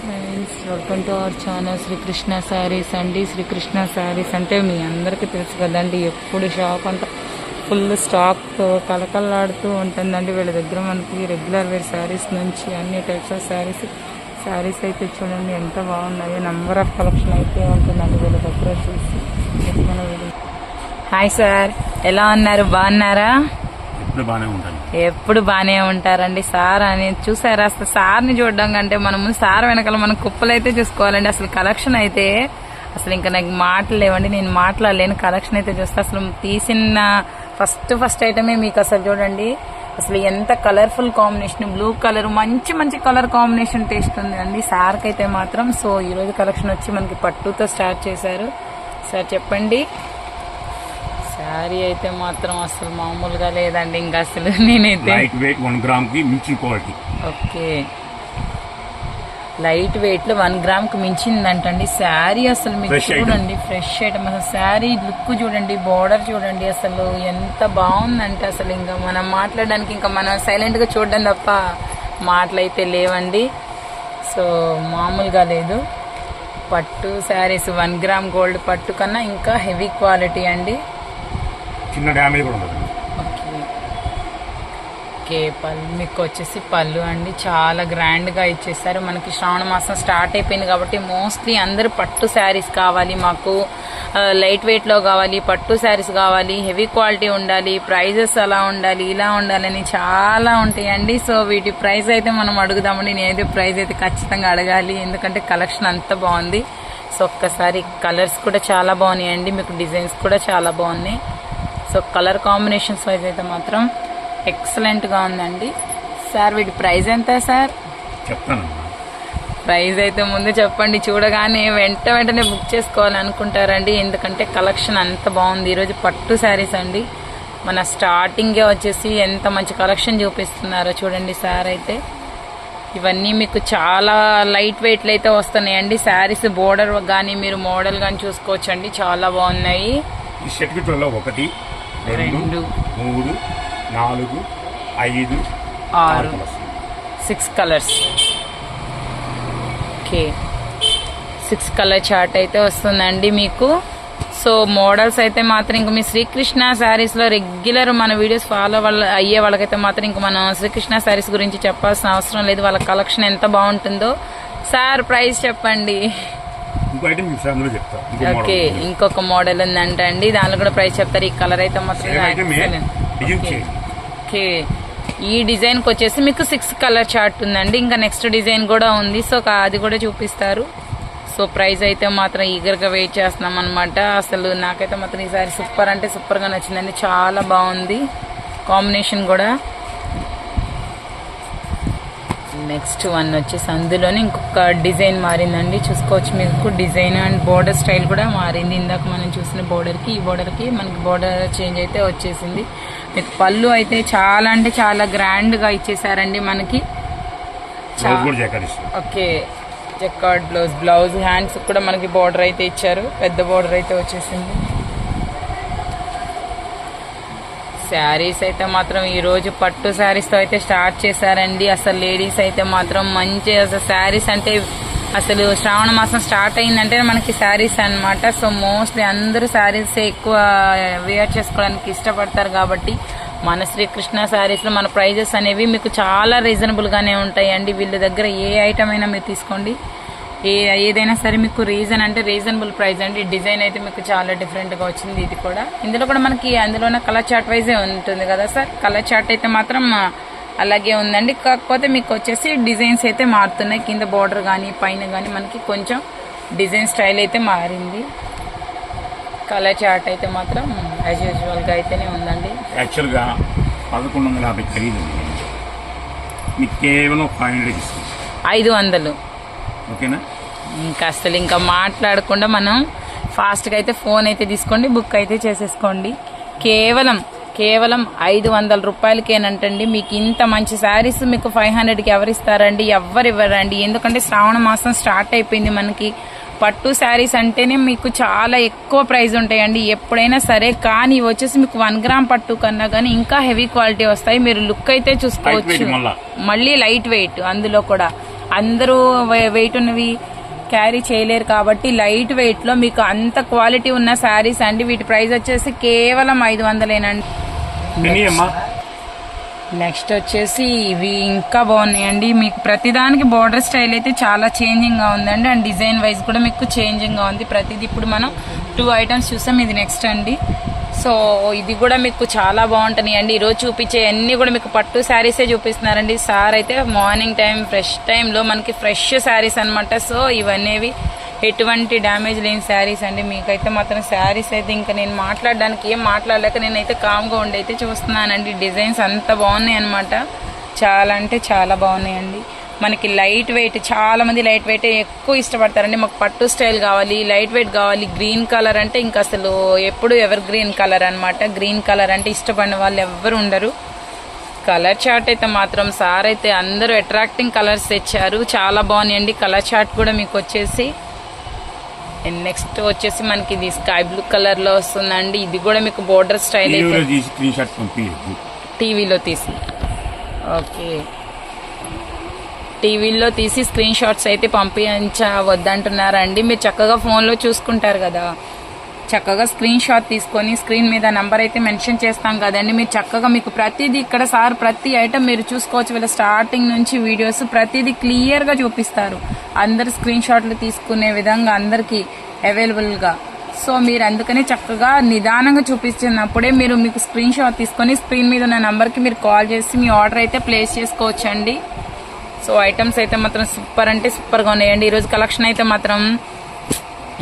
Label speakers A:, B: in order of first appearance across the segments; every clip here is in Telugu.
A: Friends welcome to our channel Srikrishna sarees అండి శ్రీకృష్ణ శారీస్ అంటే మీ అందరికీ తెలుసు కదండి ఎప్పుడు షాప్ అంతా ఫుల్ స్టాక్ కలకలాడుతూ ఉంటుందండి. వీళ్ళ దగ్గర మనకి రెగ్యులర్ వేర్ శారీస్ నుంచి అన్ని టైప్స్ ఆఫ్ శారీస్ శారీస్ అయితే చూడండి ఎంత బాగున్నాయో. నెంబర్ ఆఫ్ కలెక్షన్ అయితే ఉంటుందండి వీళ్ళ దగ్గర చూసి. హాయ్ సార్ ఎలా ఉన్నారు? బాగున్నారా?
B: ఎప్పుడు బాగానే ఉంటాను
A: ఎప్పుడు బానే ఉంటారండి. సార్ అని చూసారా? అసలు సార్ని చూడడం కంటే మనము సార్ వెనకాల మనం కుప్పలు అయితే చూసుకోవాలండి. అసలు కలెక్షన్ అయితే అసలు ఇంకా నాకు మాటలు లేవండి. నేను మాట్లాడలేను. కలెక్షన్ అయితే చూస్తే అసలు తీసిన ఫస్ట్ ఫస్ట్ ఐటమే మీకు అసలు చూడండి. అసలు ఎంత కలర్ఫుల్ కాంబినేషన్ బ్లూ కలర్ మంచి మంచి కలర్ కాంబినేషన్ టేస్ట్ ఉంది అండి సార్కి అయితే మాత్రం. సో ఈ రోజు కలెక్షన్ వచ్చి మనకి పట్టుతో స్టార్ట్ చేశారు. సార్ చెప్పండి. శారీ అయితే మాత్రం అసలు మామూలుగా లేదండి. ఇంకా అసలు నేనైతే
B: లైట్ వెయిట్ వన్ గ్రామ్కి మించిన క్వాలిటీ
A: ఓకే. లైట్ వెయిట్లో వన్ గ్రామ్కు మించిందంటండి. శారీ అసలు
B: item.
A: చూడండి ఫ్రెష్ ఐటమ్ అసలు శారీ లుక్ చూడండి బార్డర్ చూడండి అసలు ఎంత బాగుందంటే అసలు ఇంకా మనం మాట్లాడడానికి ఇంకా మనం సైలెంట్గా చూడడం తప్ప మాటలైతే లేవండి. సో మామూలుగా లేదు. పట్టు శారీస్ వన్ గ్రామ్ గోల్డ్ పట్టు కన్నా ఇంకా హెవీ క్వాలిటీ అండి.
B: చిన్న డ్యామేజ్ కూడా ఉండదు
A: ఓకే. పళ్ళు మీకు వచ్చేసి పళ్ళు అండి. చాలా గ్రాండ్గా ఇచ్చేసారు. మనకి శ్రావణ మాసం స్టార్ట్ అయిపోయింది కాబట్టి మోస్ట్లీ అందరూ పట్టు శారీస్ కావాలి మాకు. లైట్ వెయిట్లో కావాలి పట్టు శారీస్ కావాలి హెవీ క్వాలిటీ ఉండాలి ప్రైజెస్ అలా ఉండాలి ఇలా ఉండాలని చాలా ఉంటాయండి. సో వీటి ప్రైస్ అయితే మనం అడుగుదామండి. నేనైతే ప్రైస్ అయితే ఖచ్చితంగా అడగాలి. ఎందుకంటే కలెక్షన్ అంత బాగుంది. సో ఒక్కసారి కలర్స్ కూడా చాలా బాగున్నాయండి. మీకు డిజైన్స్ కూడా చాలా బాగున్నాయి. సో కలర్ కాంబినేషన్స్ వైజ్ అయితే మాత్రం ఎక్సలెంట్గా ఉందండి. సార్ వీటి ప్రైస్ ఎంత సార్?
B: చెప్తాను.
A: ప్రైస్ అయితే ముందు చెప్పండి. చూడగానే వెంట వెంటనే బుక్ చేసుకోవాలనుకుంటారండి. ఎందుకంటే కలెక్షన్ అంత బాగుంది. ఈరోజు పట్టు శారీస్ అండి. మన స్టార్టింగే వచ్చేసి ఎంత మంచి కలెక్షన్ చూపిస్తున్నారో చూడండి సార్ అయితే. ఇవన్నీ మీకు చాలా లైట్ వెయిట్లు అయితే వస్తున్నాయండి. శారీస్ బోర్డర్ కానీ మీరు మోడల్ కానీ చూసుకోవచ్చండి. చాలా బాగున్నాయి.
B: ఒకటి రెండు మూడు నాలుగు ఐదు
A: ఆరు. Six colours. Okay. Six colour chart అయితే వస్తుందండి మీకు. సో మోడల్స్ అయితే మాత్రం ఇంక మీ శ్రీకృష్ణ శారీస్లో రెగ్యులర్ మన వీడియోస్ ఫాలో వాళ్ళ అయ్యే వాళ్ళకైతే మాత్రం ఇంక మనం శ్రీకృష్ణ శారీస్ గురించి చెప్పాల్సిన అవసరం లేదు. వాళ్ళ కలెక్షన్ ఎంత బాగుంటుందో. సార్ ప్రైస్ చెప్పండి.
B: ఇంకో ఐటమ్ మీకు అందులో చెప్తా. ఇంకో
A: ఓకే
B: మోడల్
A: ఇంకొక మోడల్ ఉందంట అండి దానిలో కూడా ప్రైస్ చెప్తారు. ఈ కలర్ అయితే మాత్రం
B: ఏ,
A: excellent.
B: డిజైన్. చేంజ్.
A: ఓకే ఈ డిజైన్కి వచ్చేసి మీకు సిక్స్ కలర్ చార్ట్ ఉందండి. ఇంకా నెక్స్ట్ డిజైన్ కూడా ఉంది. సో కా- అది కూడా చూపిస్తారు. సో ప్రైస్ అయితే మాత్రం ఈగర్గా వెయిట్ చేస్తున్నాం అనమాట అసలు నాకైతే మాత్రం ఈసారి సూపర్ అంటే సూపర్గా నచ్చిందండి. చాలా బాగుంది. కాంబినేషన్ కూడా. నెక్స్ట్ వన్ వచ్చేసి అందులోనే ఇంకొక డిజైన్ మారిందండి. చూసుకోవచ్చు మీకు. డిజైన్ అండ్ బోర్డర్ స్టైల్ కూడా మారింది. ఇందాక మనం చూసిన border కి ఈ border కి మనకి బోర్డర్ చేంజ్ అయితే వచ్చేసింది. మీకు పళ్ళు అయితే చాలా అంటే చాలా grand గా ఇచ్చేసారండి మనకి. Okay. Jacquard blouse blouse hands కూడా మనకి బార్డర్ అయితే ఇచ్చారు. పెద్ద బార్డర్ అయితే వచ్చేసింది. శారీస్ అయితే మాత్రం ఈరోజు పట్టు శారీస్తో అయితే స్టార్ట్ చేశారండి. అసలు లేడీస్ అయితే మాత్రం మంచి అసలు శారీస్ అంటే అసలు శ్రావణ మాసం స్టార్ట్ అయిందంటే మనకి శారీస్ అన్నమాట. సో మోస్ట్లీ అందరూ శారీస్ ఎక్కువ వేర్ చేసుకోవడానికి ఇష్టపడతారు కాబట్టి మన శ్రీకృష్ణ శారీస్లో మన ప్రైజెస్ అనేవి మీకు చాలా రీజనబుల్గానే ఉంటాయండి. వీళ్ళ దగ్గర ఏ ఐటమ్ అయినా మీరు తీసుకోండి. ఏ ఏదైనా సరే మీకు రీజన్ అంటే రీజనబుల్ ప్రైస్ అండి. డిజైన్ అయితే మీకు చాలా డిఫరెంట్గా వచ్చింది ఇది కూడా. ఇందులో కూడా మనకి అందులోనే కలర్ చార్ట్ వైజే ఉంటుంది కదా సార్? కలర్ చార్ట్ అయితే మాత్రం అలాగే ఉందండి. కాకపోతే మీకు వచ్చేసి డిజైన్స్ అయితే మారుతున్నాయి. కింద బార్డర్ కానీ పైన కానీ మనకి కొంచెం డిజైన్ స్టైల్ అయితే మారింది. కలర్ చార్ట్ అయితే మాత్రం యాజ్ యూజువల్గా అయితేనే ఉందండి.
B: యాక్చువల్గా పదకొండు వందల యాభై ఖరీదు. మీకు కేవలం ఫైవ్ హండ్రెడ్ ఇస్తుంది.
A: ఐదు వందలు.
B: ఓకేనా?
A: ఇంకా అసలు ఇంకా మాట్లాడకుండా మనం ఫాస్ట్గా అయితే ఫోన్ అయితే తీసుకోండి బుక్ అయితే చేసేసుకోండి. కేవలం కేవలం ఐదు వందల రూపాయలకేనంటండి మీకు ఇంత మంచి శారీస్ మీకు ఫైవ్ హండ్రెడ్కి ఎవరు ఇస్తారండి ఎవరు ఇవ్వరండి ఎందుకంటే శ్రావణ మాసం స్టార్ట్ అయిపోయింది మనకి. పట్టు శారీస్ అంటేనే మీకు చాలా ఎక్కువ ప్రైస్ ఉంటాయండి ఎప్పుడైనా సరే. కానీ ఇవి వచ్చేసి మీకు వన్ గ్రామ్ పట్టు కన్నా కానీ ఇంకా హెవీ క్వాలిటీ వస్తాయి. మీరు లుక్ అయితే చూసుకోవచ్చు.
B: మళ్ళీ
A: లైట్ వెయిట్ అందులో కూడా. అందరూ వెయిట్ ఉన్నవి క్యారీ చేయలేరు కాబట్టి లైట్ వెయిట్లో మీకు అంత క్వాలిటీ ఉన్న శారీస్ అండి. వీటి ప్రైస్ వచ్చేసి కేవలం ఐదు వందలేనండి. నెక్స్ట్ వచ్చేసి ఇవి ఇంకా బాగున్నాయండి. మీకు ప్రతిదానికి బార్డర్ స్టైల్ అయితే చాలా చేంజింగ్గా ఉందండి. అండ్ డిజైన్ వైజ్ కూడా మీకు చేంజింగ్గా ఉంది. ప్రతిదీ ఇప్పుడు మనం టూ ఐటమ్స్ చూసాం. ఇది నెక్స్ట్ అండి. సో ఇది కూడా మీకు చాలా బాగుంటున్నాయి. అండి ఈరోజు చూపించే అన్ని కూడా మీకు పట్టు శారీసే చూపిస్తున్నారండి. సార్ అయితే మార్నింగ్ టైం ఫ్రెష్ టైంలో మనకి ఫ్రెష్ శారీస్ అన్నమాట. సో ఇవన్నీ ఎటువంటి డ్యామేజ్ లేని శారీస్ అండి. మీకైతే మాత్రం శారీస్ అయితే ఇంకా నేను మాట్లాడడానికి ఏం మాట్లాడలేక నేనైతే కామ్గా ఉండి అయితే చూస్తున్నానండి. డిజైన్స్ అంత బాగున్నాయి అనమాట చాలా అంటే చాలా బాగున్నాయండి. మనకి లైట్ వెయిట్ చాలా మంది లైట్ వెయిట్ ఎక్కువ ఇష్టపడతారండి. మాకు పట్టు స్టైల్ కావాలి లైట్ వెయిట్ కావాలి గ్రీన్ కలర్ అంటే ఇంకా అసలు ఎప్పుడు ఎవర్ గ్రీన్ కలర్ అన్నమాట. గ్రీన్ కలర్ అంటే ఇష్టపడిన వాళ్ళు ఎవ్వరు ఉండరు. కలర్ చార్ట్ అయితే మాత్రం సార్ అయితే అందరూ అట్రాక్టింగ్ కలర్స్ తెచ్చారు. చాలా బాగున్నాయండి. కలర్ చార్ట్ కూడా మీకు వచ్చేసి నెక్స్ట్ వచ్చేసి మనకి ఇది స్కై బ్లూ కలర్లో వస్తుందండి. ఇది కూడా మీకు బోర్డర్ స్టైల్
B: టీవీలో తీసి.
A: ఓకే. టీవీలో తీసి స్క్రీన్ షాట్స్ అయితే పంపించవద్దంటున్నారండి మీరు చక్కగా ఫోన్లో చూసుకుంటారు కదా. చక్కగా స్క్రీన్ షాట్ తీసుకొని స్క్రీన్ మీద నంబర్ అయితే మెన్షన్ చేస్తాం కదండి. మీరు చక్కగా మీకు ప్రతిదీ ఇక్కడ సార్ ప్రతి ఐటమ్ మీరు చూసుకోవచ్చు. వీళ్ళ స్టార్టింగ్ నుంచి వీడియోస్ ప్రతిదీ క్లియర్గా చూపిస్తారు. అందరు స్క్రీన్ షాట్లు తీసుకునే విధంగా అందరికీ అవైలబుల్గా. సో మీరు అందుకనే చక్కగా నిదానంగా చూపిస్తున్నప్పుడే మీరు మీకు స్క్రీన్ షాట్ తీసుకొని స్క్రీన్ మీద ఉన్న నెంబర్కి మీరు కాల్ చేసి మీ ఆర్డర్ అయితే ప్లేస్ చేసుకోవచ్చండి. సో ఐటమ్స్ అయితే మాత్రం సూపర్ అంటే సూపర్గా ఉన్నాయండి. ఈరోజు కలెక్షన్ అయితే మాత్రం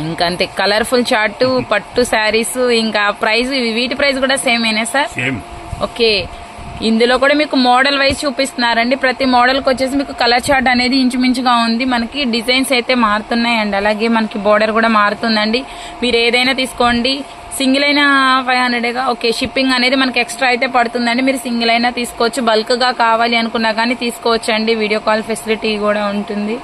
A: ఇంకా అంతే. కలర్ఫుల్ చార్ట్ పట్టు శారీస్ ఇంకా ప్రైస్ వీటి ప్రైస్ కూడా సేమ్ ఏనా సార్? ఓకే. ఇందులో కూడా మీకు మోడల్ వైజ్ చూపిస్తున్నారండి. ప్రతి మోడల్కి వచ్చేసి మీకు కలర్ చార్ట్ అనేది ఇంచుమించుగా ఉంది. మనకి డిజైన్స్ అయితే మారుతున్నాయండి. అలాగే మనకి బోర్డర్ కూడా మారుతుందండి. మీరు ఏదైనా తీసుకోండి. సింగిల్ అయినా ఫైవ్ హండ్రెడ్గా ఓకే షిప్పింగ్ అనేది మనకి ఎక్స్ట్రా అయితే పడుతుందండి. మీరు సింగిల్ అయినా తీసుకోవచ్చు. బల్క్గా కావాలి అనుకున్నా కానీ తీసుకోవచ్చండి. వీడియో కాల్ ఫెసిలిటీ కూడా ఉంటుంది.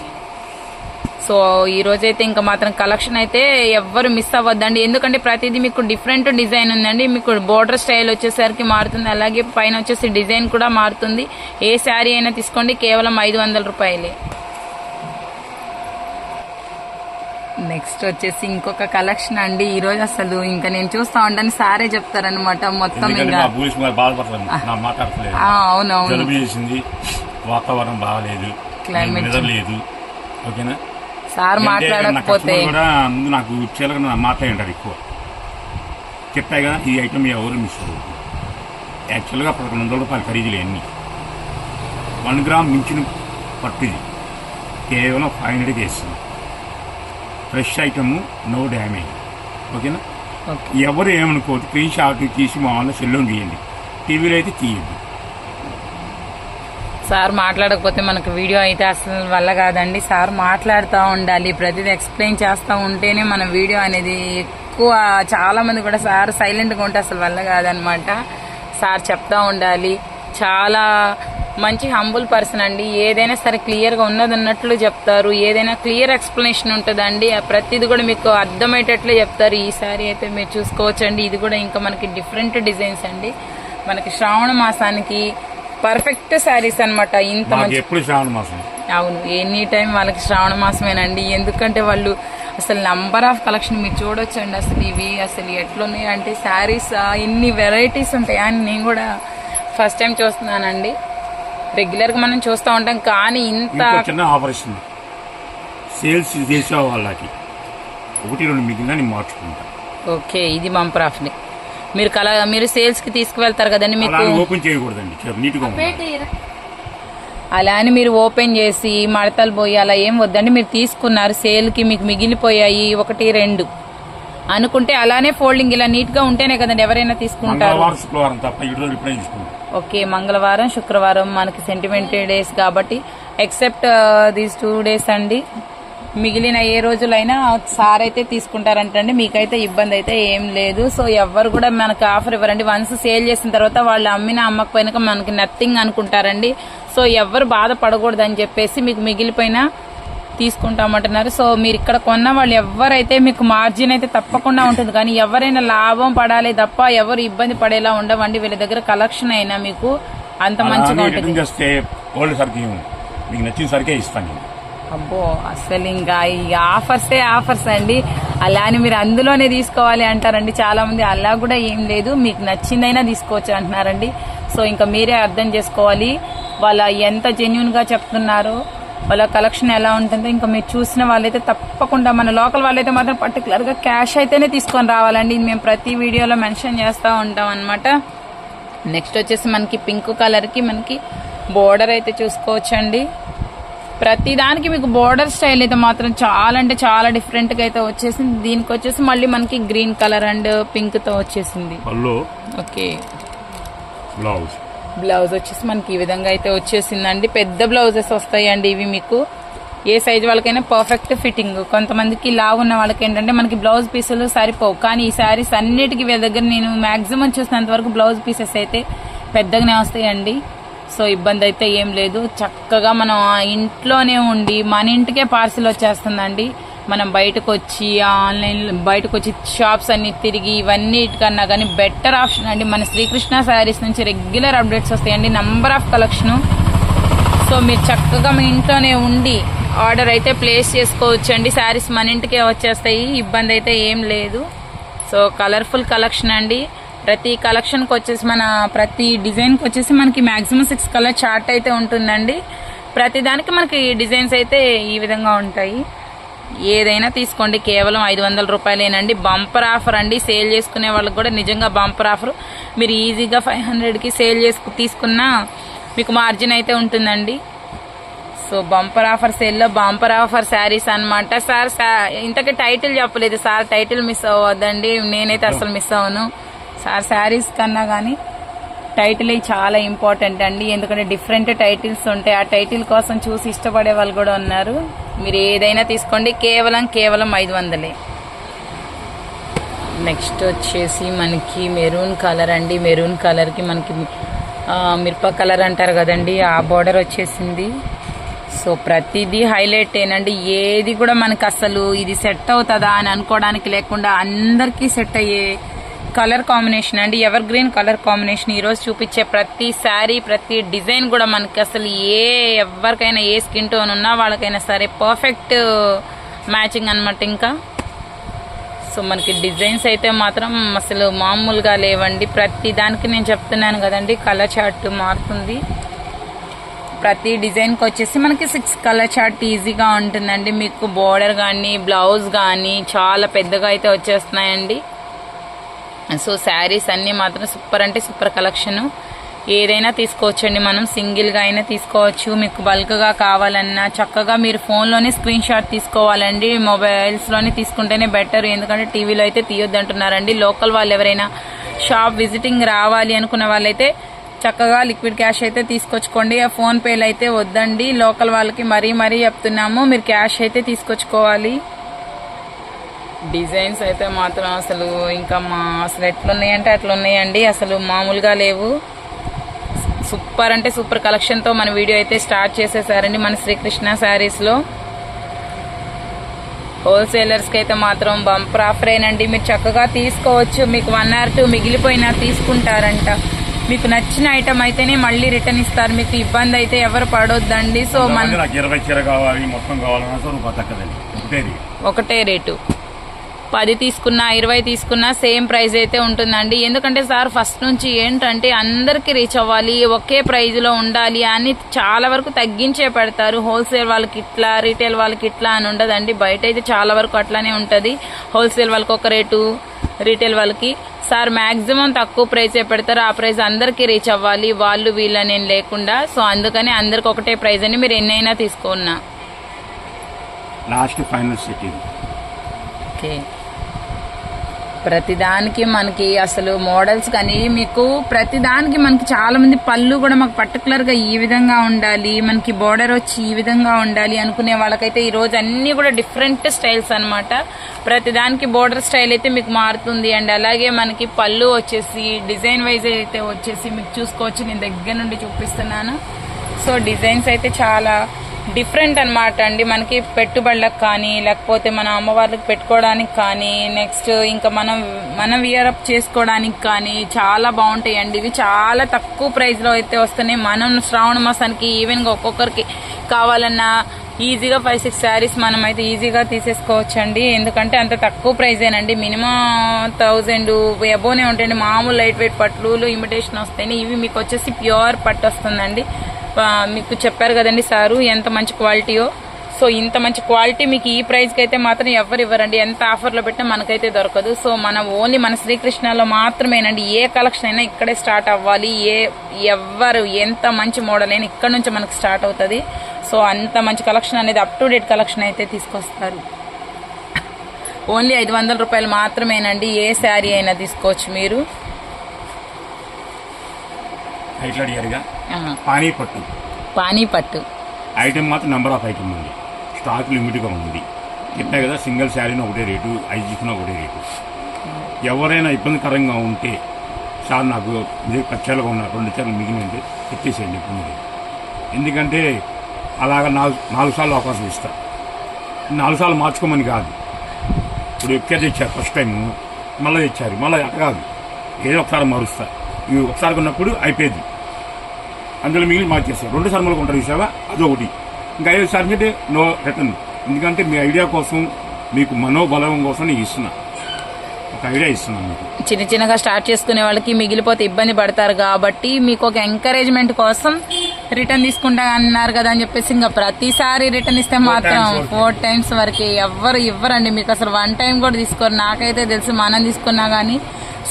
A: సో ఈ రోజైతే ఇంకా మాత్రం కలెక్షన్ అయితే ఎవ్వరు మిస్ అవ్వద్దండి. ఎందుకంటే ప్రతిదీ మీకు డిఫరెంట్ డిజైన్ ఉందండి. మీకు బోర్డర్ స్టైల్ వచ్చేసరికి మారుతుంది. అలాగే పైన వచ్చేసి డిజైన్ కూడా మారుతుంది. ఏ శారీ అయినా తీసుకోండి. కేవలం ఐదు వందల రూపాయలే. నెక్స్ట్ వచ్చేసి ఇంకొక కలెక్షన్ అండి. ఈ రోజు అసలు ఇంకా నేను చూస్తా ఉంటాను. సారే చెప్తారనమాట మొత్తం అవునవును.
B: వాతావరణం బాగాలేదు.
A: Climate
B: నిద్రలేదు ఓకేనా?
A: సార్ మాట్లాడకపోతే
B: కూడా నాకు చీలక మాట్లాడి ఉంటారు ఎక్కువ. చెప్పా కదా ఈ ఐటమ్ ఎవరు మిస్ అవ్వదు యాక్చువల్గా పదకొండు వందల రూపాయలు ఖరీదులే అన్ని వన్ గ్రామ్ మించిన పట్టుది కేవలం ఫైవ్ హండ్రెడ్కి వేస్తుంది ఫ్రెష్ ఐటమ్ నో డ్యామేజ్ ఓకేనా?
A: ఓకే.
B: ఎవరు ఏమనుకోవద్దు స్క్రీన్ షాట్ తీసి మా వాళ్ళ సెల్లో తీయండి టీవీలో అయితే తీయద్దు.
A: సార్ మాట్లాడకపోతే మనకు వీడియో అయితే అసలు వల్ల కాదండి. సార్ మాట్లాడుతూ ఉండాలి ప్రతిదీ ఎక్స్ప్లెయిన్ చేస్తూ ఉంటేనే మన వీడియో అనేది ఎక్కువ చాలా మంది కూడా సార్ సైలెంట్గా ఉంటే అసలు వల్ల కాదనమాట సార్ చెప్తా ఉండాలి. చాలా మంచి హంబుల్ పర్సన్ అండి. ఏదైనా సరే క్లియర్గా ఉన్నది ఉన్నట్లు చెప్తారు. ఏదైనా క్లియర్ ఎక్స్ప్లెనేషన్ ఉంటుందండి. ప్రతిది కూడా మీకు అర్థమయ్యేటట్లే చెప్తారు. ఈ సారీ అయితే మీరు చూసుకోవచ్చండి. ఇది కూడా ఇంకా మనకి డిఫరెంట్ డిజైన్స్ అండి. మనకి శ్రావణ మాసానికి పర్ఫెక్ట్ శారీస్ అన్నమాట. ఇంత మంచి
B: ఎప్పుడు శ్రావణ మాసం?
A: అవును. ఎనీ టైం వాళ్ళకి శ్రావణ మాసమేనండి. ఎందుకంటే వాళ్ళు అసలు నంబర్ ఆఫ్ కలెక్షన్ మీరు చూడొచ్చండి. అసలు ఇవి అసలు ఎట్లున్నాయి అంటే శారీస్ ఇన్ని వెరైటీస్ ఉంటాయా అని నేను కూడా ఫస్ట్ టైం చూస్తున్నానండి. రెగ్యులర్గా మనం చూస్తూ ఉంటాం కానీ ఇంత
B: చిన్న ఆపరేషన్. సేల్స్ చేసే వాళ్ళకి ఒకటి రెండు మిగిలిన మార్చుకుంటా.
A: ఓకే ఇది బంపర్ ఆఫ్లీ మీరు కల మీరు సేల్స్కి తీసుకువెళ్తారు కదండి
B: అలా
A: మీకు
B: ఓపెన్ చేయకూడదండి నీట్గా
A: అలా అని మీరు ఓపెన్ చేసి మడతలు పోయి అలా ఏం వద్దండి. మీరు తీసుకున్నారు సేల్కి మీకు మిగిలిపోయాయి ఒకటి రెండు. అనుకుంటే అలానే ఫోల్డింగ్ ఇలా నీట్గా ఉంటేనే కదండి ఎవరైనా తీసుకుంటారు.
B: శుక్రవారం తప్ప
A: ఓకే మంగళవారం శుక్రవారం మనకి సెంటిమెంట్ డేస్ కాబట్టి ఎక్సెప్ట్ దీస్ టూ డేస్ అండి మిగిలిన ఏ రోజులైనా సార్ అయితే తీసుకుంటారంటండి మీకైతే ఇబ్బంది అయితే ఏం లేదు. సో ఎవ్వరు కూడా మనకి ఆఫర్ ఇవ్వరండి. వన్స్ సేల్ చేసిన తర్వాత వాళ్ళు అమ్మిన అమ్మకపోయినాక మనకి నథింగ్ అనుకుంటారండి. సో ఎవ్వరు బాధపడకూడదు అని చెప్పేసి మీకు మిగిలిపోయిన తీసుకుంటామంటున్నారు. సో మీరు ఇక్కడ కొన్న వాళ్ళు ఎవరైతే మీకు మార్జిన్ అయితే తప్పకుండా ఉంటుంది. కానీ ఎవరైనా లాభం పడాలి తప్ప ఎవరు ఇబ్బంది పడేలా ఉండవండి. వీళ్ళ దగ్గర కలెక్షన్ అయినా మీకు అంత మంచిగా ఉంటుంది.
B: మీకు నచ్చిన సరికే ఇస్తాను
A: అబ్బో అసలు ఇంకా ఈ ఆఫర్సే ఆఫర్స్ అండి. అలా అని మీరు అందులోనే తీసుకోవాలి అంటారండి చాలా మంది అలా కూడా ఏం లేదు. మీకు నచ్చిందైనా తీసుకోవచ్చు అంటున్నారండి. సో ఇంకా మీరే అర్థం చేసుకోవాలి. వాళ్ళ ఎంత జెన్యున్గా చెప్తున్నారో. వాళ్ళ కలెక్షన్ ఎలా ఉంటుందో ఇంకా మీరు చూసిన వాళ్ళైతే తప్పకుండా మన లోకల్ వాళ్ళైతే మాత్రం పర్టికులర్గా క్యాష్ అయితేనే తీసుకొని రావాలండి. ఇది మేము ప్రతి వీడియోలో మెన్షన్ చేస్తూ ఉంటాం అనమాట నెక్స్ట్ వచ్చేసి మనకి పింక్ కలర్కి మనకి బోర్డర్ అయితే చూసుకోవచ్చండి. ప్రతి దానికి మీకు బోర్డర్ స్టైల్ అయితే మాత్రం చాలా అంటే చాలా డిఫరెంట్గా అయితే వచ్చేసింది. దీనికి వచ్చేసి మళ్ళీ మనకి గ్రీన్ కలర్ అండ్ పింక్తో వచ్చేసింది. ఓకే
B: బ్లౌజ్
A: బ్లౌజ్ వచ్చేసి మనకి ఈ విధంగా అయితే వచ్చేసిందండి. పెద్ద బ్లౌజెస్ వస్తాయండి ఇవి మీకు. ఏ సైజ్ వాళ్ళకైనా పర్ఫెక్ట్ ఫిట్టింగ్ కొంతమందికి లావు ఉన్న వాళ్ళకి ఏంటంటే మనకి బ్లౌజ్ పీసులు సరిపోవు. కానీ ఈ శారీస్ అన్నిటికీ వీళ్ళ దగ్గర నేను మాక్సిమం చూసినంత వరకు బ్లౌజ్ పీసెస్ అయితే పెద్దగానే వస్తాయండి. సో ఇబ్బంది అయితే ఏం లేదు. చక్కగా మనం ఆ ఇంట్లోనే ఉండి మన ఇంటికే పార్సిల్ వచ్చేస్తుందండి. మనం బయటకు వచ్చి ఆన్లైన్ బయటకు వచ్చి షాప్స్ అన్ని తిరిగి ఇవన్నీ కన్నా కానీ బెటర్ ఆప్షన్ అండి. మన శ్రీకృష్ణ శారీస్ నుంచి రెగ్యులర్ అప్డేట్స్ వస్తాయండి. నంబర్ ఆఫ్ కలెక్షన్ సో మీరు చక్కగా మీ ఇంట్లోనే ఉండి ఆర్డర్ అయితే ప్లేస్ చేసుకోవచ్చు అండి శారీస్ మన ఇంటికే వచ్చేస్తాయి. ఇబ్బంది అయితే ఏం లేదు. సో కలర్ఫుల్ కలెక్షన్ అండి. ప్రతి కలెక్షన్కి వచ్చేసి మన ప్రతి డిజైన్కి వచ్చేసి మనకి మ్యాక్సిమం సిక్స్ కలర్ చార్ట్ అయితే ఉంటుందండి. ప్రతి దానికి మనకి డిజైన్స్ అయితే ఈ విధంగా ఉంటాయి. ఏదైనా తీసుకోండి. కేవలం ఐదు వందల రూపాయలేనండి. బంపర్ ఆఫర్ అండి. సేల్ చేసుకునే వాళ్ళకి కూడా నిజంగా బంపర్ ఆఫర్. మీరు ఈజీగా ఫైవ్ హండ్రెడ్కి సేల్ చేసుకు తీసుకున్నా మీకు మార్జిన్ అయితే ఉంటుందండి. సో బంపర్ ఆఫర్ సేల్లో బంపర్ ఆఫర్ శారీస్ అన్నమాట. సార్ ఇంతకీ టైటిల్ చెప్పలేదు. సార్ టైటిల్ మిస్ అవ్వద్దండి. నేనైతే అసలు మిస్ అవ్వను. సార్ శారీస్ కన్నా కానీ టైటిల్ చాలా ఇంపార్టెంట్ అండి. ఎందుకంటే డిఫరెంట్ టైటిల్స్ ఉంటాయి. ఆ టైటిల్ కోసం చూసి ఇష్టపడే వాళ్ళు కూడా ఉన్నారు. మీరు ఏదైనా తీసుకోండి. కేవలం కేవలం ఐదు వందలే. నెక్స్ట్ వచ్చేసి మనకి మెరూన్ కలర్ అండి. మెరూన్ కలర్కి మనకి మిరప కలర్ అంటారు కదండి. ఆ బార్డర్ వచ్చేసింది. సో ప్రతిదీ హైలైట్ ఏనండి. ఏది కూడా మనకి అసలు ఇది సెట్ అవుతుందా అని అనుకోవడానికి లేకుండా అందరికీ సెట్ అయ్యే కలర్ కాంబినేషన్ అండి ఎవర్ గ్రీన్ కలర్ కాంబినేషన్ ఈరోజు చూపించే ప్రతి శారీ ప్రతి డిజైన్ కూడా మనకి అసలు ఏ ఎవరికైనా ఏ స్కిన్ టోన్ ఉన్నా వాళ్ళకైనా సరే పర్ఫెక్ట్ మ్యాచింగ్ అన్నమాట ఇంకా. సో మనకి డిజైన్స్ అయితే మాత్రం అసలు మామూలుగా లేవండి. ప్రతి దానికి నేను చెప్తున్నాను కదండి కలర్ చార్ట్ మారుతుంది. ప్రతి డిజైన్కి వచ్చేసి మనకి సిక్స్ కలర్ చార్ట్ ఈజీగా ఉంటుందండి. మీకు బోర్డర్ కానీ బ్లౌజ్ కానీ చాలా పెద్దగా అయితే వచ్చేస్తున్నాయండి. సో శారీస్ అన్నీ మాత్రం సూపర్ అంటే సూపర్ కలెక్షన్ ఏదైనా తీసుకోవచ్చండి మనం సింగిల్గా అయినా తీసుకోవచ్చు. మీకు బల్క్గా కావాలన్నా చక్కగా మీరు ఫోన్లోనే స్క్రీన్ షాట్ తీసుకోవాలండి. మొబైల్స్లోనే తీసుకుంటేనే బెటర్ ఎందుకంటే టీవీలో అయితే తీయొద్దు అంటున్నారండి. లోకల్ వాళ్ళు ఎవరైనా షాప్ విజిటింగ్ రావాలి అనుకున్న వాళ్ళైతే చక్కగా లిక్విడ్ క్యాష్ అయితే తీసుకొచ్చుకోండి. ఆ అయితే వద్దండి. లోకల్ వాళ్ళకి మరీ మరీ చెప్తున్నాము. మీరు క్యాష్ అయితే తీసుకొచ్చుకోవాలి. డిజైన్స్ అయితే మాత్రం అసలు ఇంకా మా అసలు ఎట్లున్నాయంటే అట్లా ఉన్నాయండి అసలు మామూలుగా లేవు. సూపర్ అంటే సూపర్ కలెక్షన్తో మన వీడియో అయితే స్టార్ట్ చేసేసారండి మన శ్రీకృష్ణ శారీస్లో. హోల్సేలర్స్కి అయితే మాత్రం బంపర్ ఆఫరేనండి మీరు చక్కగా తీసుకోవచ్చు. మీకు వన్ ఆర్ టూ మిగిలిపోయినా తీసుకుంటారంట. మీకు నచ్చిన ఐటమ్ అయితేనే మళ్ళీ రిటర్న్ ఇస్తారు. మీకు ఇబ్బంది అయితే ఎవరు పడొద్దండి. సో మన
B: ఇరవై చీర కావాలి మొత్తం కావాలన్నా
A: ఒకటే రేటు. పది తీసుకున్నా ఇరవై తీసుకున్నా సేమ్ ప్రైస్ అయితే ఉంటుందండి. ఎందుకంటే సార్ ఫస్ట్ నుంచి ఏంటంటే అందరికీ రీచ్ అవ్వాలి ఒకే ప్రైజ్లో ఉండాలి అని చాలా వరకు తగ్గించే పెడతారు. హోల్సేల్ వాళ్ళకి ఇట్లా రీటైల్ వాళ్ళకి ఇట్లా అని ఉండదండి. బయట అయితే చాలా వరకు అట్లానే ఉంటుంది. హోల్సేల్ వాళ్ళకి ఒక రేటు రీటైల్ వాళ్ళకి. సార్ మాక్సిమం తక్కువ ప్రైసే పెడతారు. ఆ ప్రైస్ అందరికీ రీచ్ అవ్వాలి. వాళ్ళు వీళ్ళని లేకుండా. సో అందుకని అందరికి ఒకటే ప్రైస్ అని మీరు ఎన్నైనా తీసుకున్నా
B: లాస్ట్ ఫైనల్ సెట్
A: ఓకే. ప్రతిదానికి మనకి అసలు మోడల్స్ కానీ మీకు ప్రతిదానికి మనకి చాలా మంది పళ్ళు కూడా మాకు పర్టికులర్గా ఈ విధంగా ఉండాలి మనకి బోర్డర్ వచ్చి ఈ విధంగా ఉండాలి అనుకునే వాళ్ళకైతే ఈ రోజు కూడా డిఫరెంట్ స్టైల్స్ అనమాట ప్రతిదానికి బోర్డర్ స్టైల్ అయితే మీకు మారుతుంది అండ్ అలాగే మనకి పళ్ళు వచ్చేసి డిజైన్ వైజ్ అయితే వచ్చేసి మీకు చూసుకోవచ్చు నేను దగ్గర నుండి చూపిస్తున్నాను. సో డిజైన్స్ అయితే చాలా డిఫరెంట్ అన్నమాట అండి. మనకి పెట్టుబడులకు కానీ లేకపోతే మన అమ్మవార్లకు పెట్టుకోవడానికి కానీ నెక్స్ట్ ఇంకా మనం మనం వియర్ అప్ చేసుకోవడానికి కానీ చాలా బాగుంటాయి అండి ఇవి చాలా తక్కువ ప్రైస్లో అయితే వస్తున్నాయి. మనం శ్రావణ మాసానికి ఈవెన్గా ఒక్కొక్కరికి కావాలన్నా ఈజీగా ఫైవ్ సిక్స్ శారీస్ మనం అయితే ఈజీగా తీసేసుకోవచ్చండి. ఎందుకంటే అంత తక్కువ ప్రైజేనండి మినిమం థౌజండ్ ఎబోనే ఉంటాయండి. మామూలు లైట్ వెయిట్ పట్లు ఇమిటేషన్ వస్తాయి ఇవి మీకు వచ్చేసి ప్యూర్ పట్టు వస్తుందండి. మీకు చెప్పారు కదండి సారు ఎంత మంచి క్వాలిటీయో. సో ఇంత మంచి క్వాలిటీ మీకు ఈ ప్రైస్కి అయితే మాత్రం ఎవరు ఇవ్వరండి. ఎంత ఆఫర్లో పెట్టినా మనకైతే దొరకదు. సో మనం ఓన్లీ మన శ్రీకృష్ణలో మాత్రమేనండి. ఏ కలెక్షన్ అయినా ఇక్కడే స్టార్ట్ అవ్వాలి. ఏ ఎవరు ఎంత మంచి మోడల్ అయినా ఇక్కడ నుంచి మనకు స్టార్ట్ అవుతుంది. సో అంత మంచి కలెక్షన్ అనేది అప్ టు డేట్ కలెక్షన్ అయితే తీసుకొస్తారు. ఓన్లీ ఐదు వందల రూపాయలు మాత్రమేనండి ఏ శారీ అయినా తీసుకోవచ్చు మీరు.
B: ఇట్లా అడిగారుగా. పానీ పట్టు
A: పానీ పట్టు
B: ఐటమ్ మాత్రం నెంబర్ ఆఫ్ ఐటమ్ ఉంది. స్టాక్ లిమిట్గా ఉంది. చెప్పా కదా సింగిల్ శారీని ఒకటే రేటు ఐదు తీసుకున్న ఒకటే రేటు. ఎవరైనా ఇబ్బందికరంగా ఉంటే సార్ నాకు ఇదే పది చీరలుగా ఉన్న రెండు చీరలు మిగిలింటే ఇచ్చేసేయండి ఇబ్బంది లేదు ఎందుకంటే అలాగ నాలుగు నాలుగు సార్లు అవకాశం ఇస్తా. నాలుగు సార్లు మార్చుకోమని కాదు. ఇప్పుడు ఎక్కడ తెచ్చారు ఫస్ట్ టైం మళ్ళీ తెచ్చారు. మళ్ళీ అట్లా కాదు. ఏదో ఒకసారి మారుస్తా. ఇవి ఒకసారి కొన్నప్పుడు అయిపోయింది. అందులో మిగిలిన మార్చేస్తారు. రెండు సార్లు మళ్ళీ కొంటారు చూసావా? అదొకటి. ఇంకా ఐదు సార్లు అంటే నో రిటర్న్. ఎందుకంటే మీ ఐడియా కోసం మీకు మనోబలం కోసం నేను ఇస్తున్నా. ఒక ఐడియా ఇస్తున్నాను మీకు.
A: చిన్న చిన్నగా స్టార్ట్ చేసుకునే వాళ్ళకి మిగిలిపోతే ఇబ్బంది పడతారు కాబట్టి మీకు ఒక ఎంకరేజ్మెంట్ కోసం రిటర్న్ తీసుకుంటా అన్నారు కదా అని చెప్పేసి ఇంకా ప్రతిసారి రిటర్న్ ఇస్తే మాత్రం. ఫోర్ టైమ్స్ వరకు ఎవ్వరు ఇవ్వరండి. మీకు అసలు వన్ టైం కూడా తీసుకోరు. నాకైతే తెలుసు మనం తీసుకున్నా కానీ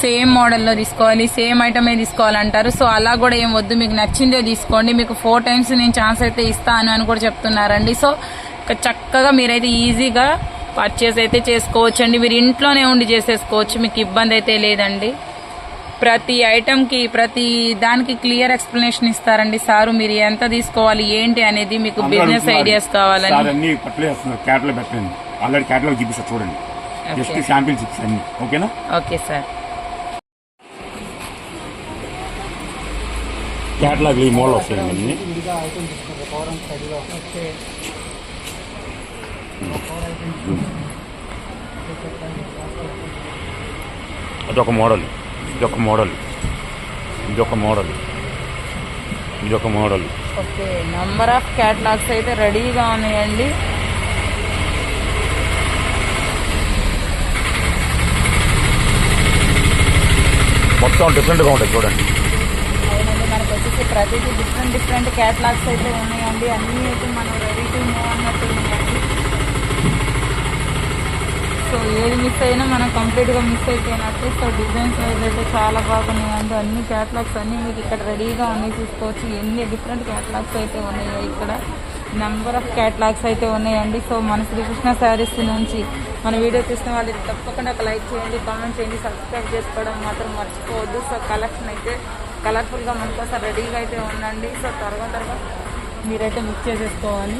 A: సేమ్ మోడల్లో తీసుకోవాలి సేమ్ ఐటమే తీసుకోవాలంటారు. సో అలా కూడా ఏం వద్దు మీకు నచ్చిందే తీసుకోండి. మీకు ఫోర్ టైమ్స్ నేను ఛాన్స్ అయితే ఇస్తాను అని కూడా చెప్తున్నారండి. సో చక్కగా మీరైతే ఈజీగా పర్చేస్ అయితే చేసుకోవచ్చు అండి మీరు ఇంట్లోనే ఉండి చేసేసుకోవచ్చు మీకు ఇబ్బంది అయితే లేదండి. ప్రతి ఐటమ్కి ప్రతి దానికి క్లియర్ ఎక్స్ప్లెనేషన్ ఇస్తారండి. సారు మీరు ఎంత తీసుకోవాలి ఏంటి అనేది మీకు బిజినెస్. ఐడియాస్
B: సార్
A: కావాలని.
B: అన్ని పట్లే వస్తున్నారు క్యాటలాగ్ పెట్టండి ఆల్రెడీ క్యాటలాగ్ చూపిస్తా చూడండి జస్ట్
A: Okay.
B: శాంపిల్స్ ఇచ్చి అన్ని ఓకేనా
A: ఓకే సార్
B: క్యాటలాగ్ ఈ మోడల్ వస్తాయండి అన్ని అదొక మోడల్. ఇదొక మోడల్. ఇదొక మోడల్. ఇదొక model.
A: Okay number of catalogues అయితే రెడీగా ఉన్నాయండి.
B: మొత్తం డిఫరెంట్గా ఉంటాయి చూడండి.
A: వచ్చేసి ప్రతిదీ డిఫరెంట్ డిఫరెంట్ క్యాటలాగ్స్ అయితే ఉన్నాయండి. అన్నీ అయితే మనం రెడీ టు మూవ్ అన్నట్టు ఉన్నాయండి. సో ఏది మిస్ అయినా మనం కంప్లీట్గా మిస్ అయిపోయినట్టు సో డిజైన్స్ వైజ్ అయితే చాలా బాగున్నాయండి. అన్ని క్యాటలాగ్స్ అన్నీ మీకు ఇక్కడ రెడీగా ఉన్నాయి చూసుకోవచ్చు. ఎన్ని డిఫరెంట్ క్యాటలాగ్స్ అయితే ఉన్నాయో ఇక్కడ. నెంబర్ ఆఫ్ క్యాటలాగ్స్ అయితే ఉన్నాయండి. సో మన శ్రీకృష్ణ శారీస్ నుంచి మన వీడియో చూసిన వాళ్ళు తప్పకుండా ఒక లైక్ చేయండి కామెంట్ చేయండి సబ్స్క్రైబ్ చేసుకోవడం మాత్రం మర్చిపోవద్దు. సో కలెక్షన్ అయితే కలర్ఫుల్గా మనకోసం రెడీగా అయితే ఉండండి సో త్వరగా త్వరగా మీరైతే బుక్ చేసేసుకోవాలి.